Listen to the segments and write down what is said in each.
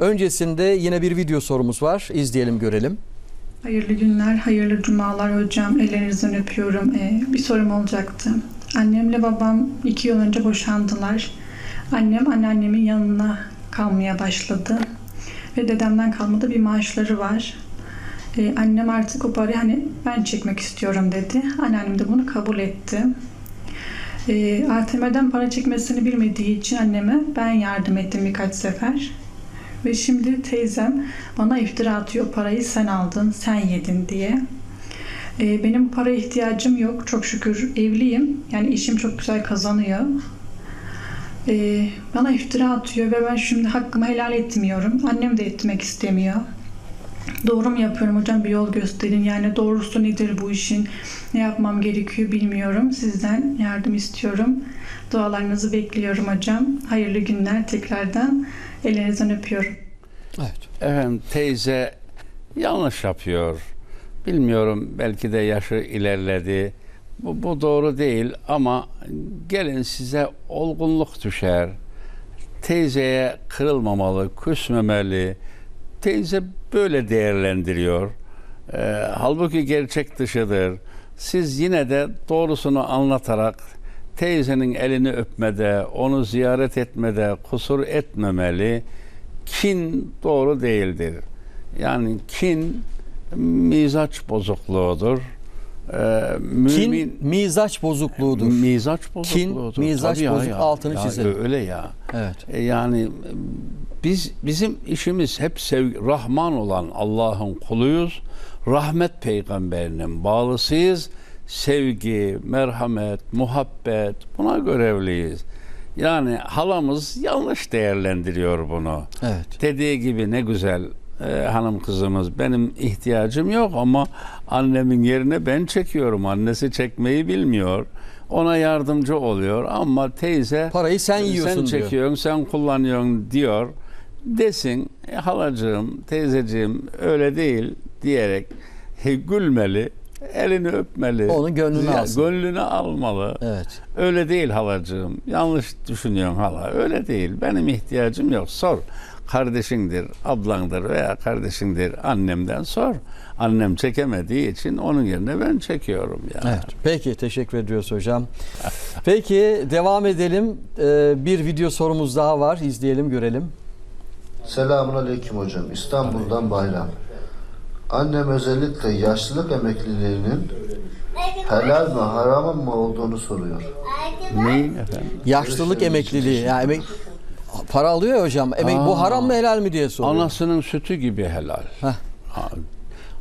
Öncesinde yine bir video sorumuz var. İzleyelim görelim. Hayırlı günler, hayırlı cumalar hocam. Ellerinizden öpüyorum. Ee, bir sorum olacaktı. Annemle babam iki yıl önce boşandılar. Annem anneannemin yanına kalmaya başladı. Ve dedemden kalmadı bir maaşları var. Ee, annem artık o parayı hani ben çekmek istiyorum dedi. Anneannem de bunu kabul etti. Ee, ATM'den para çekmesini bilmediği için anneme ben yardım ettim birkaç sefer. Ve şimdi teyzem bana iftira atıyor parayı sen aldın, sen yedin diye. Ee, benim paraya ihtiyacım yok. Çok şükür evliyim. Yani işim çok güzel kazanıyor. Ee, bana iftira atıyor ve ben şimdi hakkımı helal etmiyorum. Annem de etmek istemiyor. Doğru mu yapıyorum hocam? Bir yol gösterin. Yani doğrusu nedir bu işin? Ne yapmam gerekiyor bilmiyorum. Sizden yardım istiyorum. Dualarınızı bekliyorum hocam. Hayırlı günler tekrardan. Ellerinizden öpüyorum. Evet. Efendim teyze yanlış yapıyor. Bilmiyorum belki de yaşı ilerledi. Bu, bu doğru değil ama gelin size olgunluk düşer. Teyzeye kırılmamalı, küsmemeli. Teyze böyle değerlendiriyor. Ee, halbuki gerçek dışıdır. Siz yine de doğrusunu anlatarak teyzenin elini öpmede, onu ziyaret etmede kusur etmemeli. Kin doğru değildir. Yani kin mizaç bozukluğudur. Ee, Kin mizaç bozukluğudur. mizaç bozukluğudur. mizaç Tabii bozuk, ya. altını Ya çizelim. Öyle ya. Evet. E, Yani biz bizim işimiz hep sevgi, Rahman olan Allah'ın kuluyuz. Rahmet peygamberinin bağlısıyız. Sevgi, merhamet, muhabbet buna görevliyiz. Yani halamız yanlış değerlendiriyor bunu. Evet. Dediği gibi ne güzel e, hanım kızımız benim ihtiyacım yok ama annemin yerine ben çekiyorum. Annesi çekmeyi bilmiyor. Ona yardımcı oluyor ama teyze Parayı sen yiyorsun sen diyor. çekiyorsun, sen kullanıyorsun diyor. Desin "E, halacığım, teyzeciğim öyle değil diyerek gülmeli, elini öpmeli. Onun gönlünü Ya, alsın. Gönlünü almalı. Evet. Öyle değil halacığım. Yanlış düşünüyorsun hala. Öyle değil. Benim ihtiyacım yok. Sor. Kardeşindir, ablandır veya kardeşindir. Annemden sor. Annem çekemediği için onun yerine ben çekiyorum ya. Evet. Peki teşekkür ediyoruz hocam. Peki devam edelim. Ee, bir video sorumuz daha var. İzleyelim görelim. Selamun Aleyküm hocam. İstanbul'dan Bayram. Annem özellikle yaşlılık emekliliğinin helal mi haram mı olduğunu soruyor. Neyin efendim? Yaşlılık emekliliği. Yani emek para alıyor ya hocam. Emek bu Aa. haram mı helal mi diye soruyor. Anasının sütü gibi helal. Heh.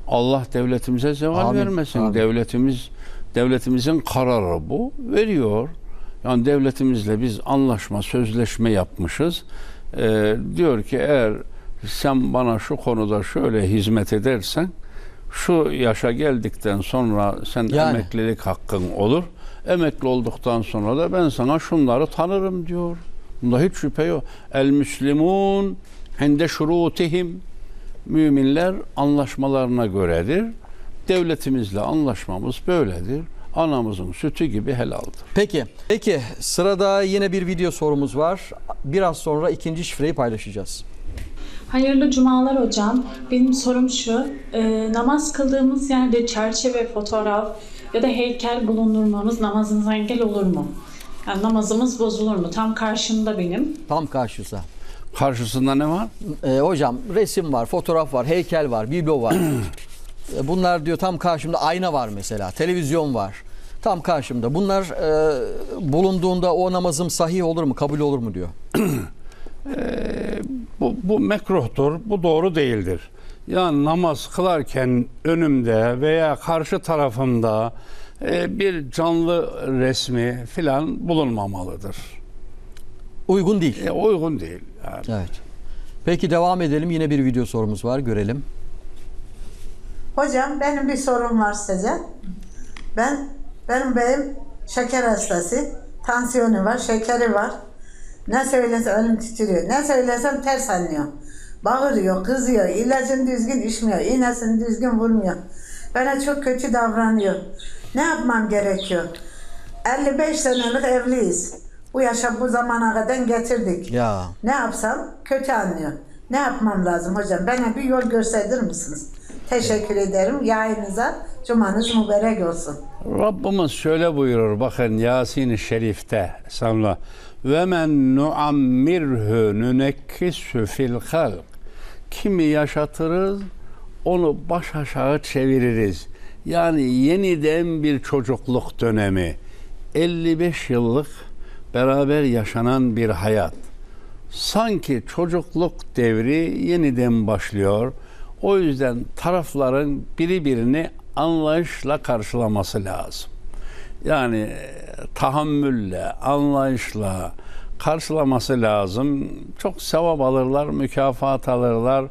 Allah devletimize zeval Amin, vermesin. amin. Devletimiz devletimizin kararı bu. Veriyor. Yani devletimizle biz anlaşma, sözleşme yapmışız. Ee, diyor ki eğer sen bana şu konuda şöyle hizmet edersen şu yaşa geldikten sonra sen Yani. emeklilik hakkın olur. Emekli olduktan sonra da ben sana şunları tanırım diyor. Bunda hiç şüphe yok. El müslimun hinde şurutihim müminler anlaşmalarına göredir. Devletimizle anlaşmamız böyledir. Anamızın sütü gibi helaldir. Peki. Peki sırada yine bir video sorumuz var. Biraz sonra ikinci şifreyi paylaşacağız. Hayırlı cumalar hocam. Benim sorum şu. e, namaz kıldığımız yerde çerçeve, fotoğraf ya da heykel bulundurmamız namazınıza engel olur mu? Yani namazımız bozulur mu? Tam karşımda benim. Tam karşısa. Karşısında ne var? Ee, hocam resim var, fotoğraf var, heykel var, biblo var. Ee, Bunlar diyor tam karşımda ayna var mesela, televizyon var. Tam karşımda. Bunlar e, bulunduğunda o namazım sahih olur mu, kabul olur mu diyor. Bu, bu mekruhtur, bu doğru değildir. Yani namaz kılarken önümde veya karşı tarafımda e, bir canlı resmi filan bulunmamalıdır. Uygun değil. E, uygun değil. Yani. Evet. Peki devam edelim. Yine bir video sorumuz var. Görelim. Hocam benim bir sorum var size. Ben benim beyim şeker hastası. Tansiyonu var, şekeri var. Ne söylesem elim titriyor. Ne söylesem ters anlıyor. Bağırıyor, kızıyor. ilacını düzgün içmiyor. iğnesini düzgün vurmuyor. Bana çok kötü davranıyor. Ne yapmam gerekiyor? 55 senelik evliyiz. Bu yaşa bu zamana kadar getirdik. Ya Ne yapsam kötü anlıyor. Ne yapmam lazım hocam? Bana bir yol gösterir misiniz? Teşekkür ederim. Yayınıza cumanız mübarek olsun. Rabbimiz şöyle buyurur bakın Yasin-i Şerif'te sonra ve men nuammirhu nunekkishu fil halk kimi yaşatırız onu baş aşağı çeviririz. Yani yeniden bir çocukluk dönemi 55 yıllık beraber yaşanan bir hayat. Sanki çocukluk devri yeniden başlıyor. O yüzden tarafların biri birini anlayışla karşılaması lazım. Yani e, tahammülle, anlayışla karşılaması lazım. Çok sevap alırlar, mükafat alırlar.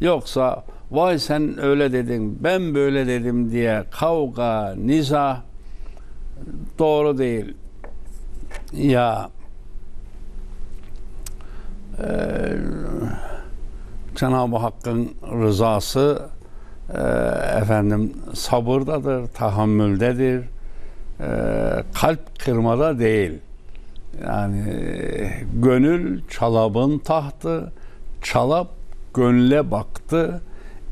Yoksa vay sen öyle dedin, ben böyle dedim diye kavga, niza doğru değil. Ya Cenab-ı Hakk'ın rızası e, efendim sabırdadır, tahammüldedir. E, kalp kırmada değil. Yani gönül çalabın tahtı, çalap gönle baktı.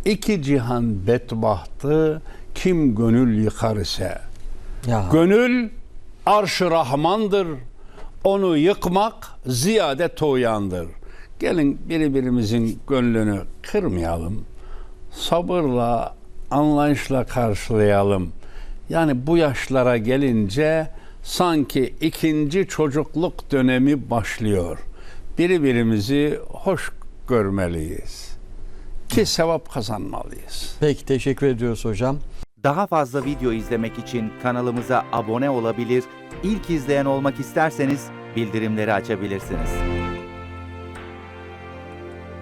İki cihan bedbahtı, kim gönül yıkar ise. Ya. Gönül arş-ı Rahmandır. Onu yıkmak ziyade toyandır. Gelin birbirimizin gönlünü kırmayalım. Sabırla, anlayışla karşılayalım. Yani bu yaşlara gelince sanki ikinci çocukluk dönemi başlıyor. Birbirimizi hoş görmeliyiz. Ki sevap kazanmalıyız. Peki teşekkür ediyoruz hocam. Daha fazla video izlemek için kanalımıza abone olabilir, ilk izleyen olmak isterseniz bildirimleri açabilirsiniz.